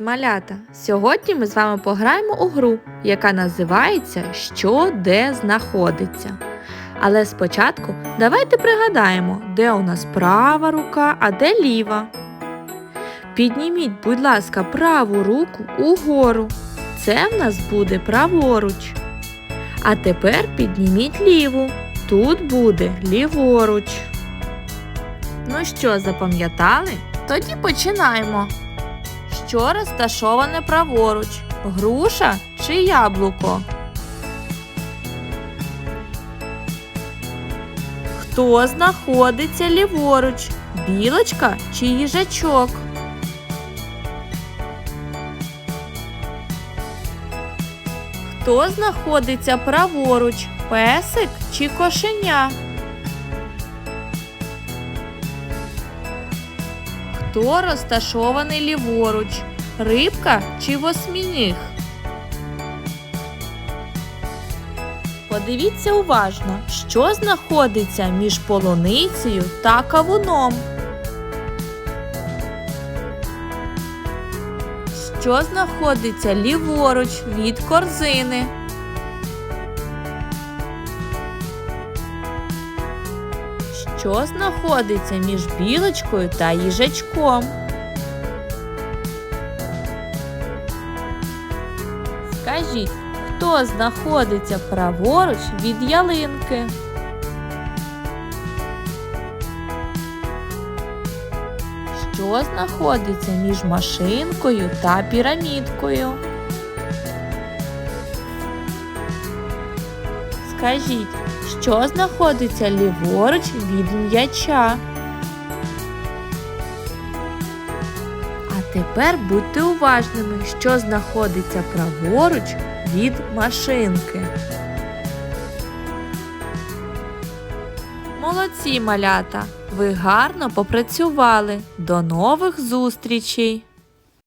малята! Сьогодні ми з вами пограємо у гру, яка називається Що де знаходиться. Але спочатку давайте пригадаємо, де у нас права рука, а де ліва. Підніміть, будь ласка, праву руку угору. Це в нас буде праворуч. А тепер підніміть ліву. Тут буде ліворуч. Ну що, запам'ятали? Тоді починаємо. Що розташоване праворуч? Груша чи яблуко? Хто знаходиться ліворуч? Білочка чи їжачок? Хто знаходиться праворуч? Песик чи кошеня? Хто розташований ліворуч? Рибка чи восьмініг? Подивіться уважно, що знаходиться між полуницею та кавуном. Що знаходиться ліворуч від корзини? Що знаходиться між білочкою та їжачком? Скажіть, хто знаходиться праворуч від ялинки? Що знаходиться між машинкою та пірамідкою? Скажіть, що знаходиться ліворуч від м'яча? А тепер будьте уважними, що знаходиться праворуч від машинки. Молодці, малята! Ви гарно попрацювали. До нових зустрічей!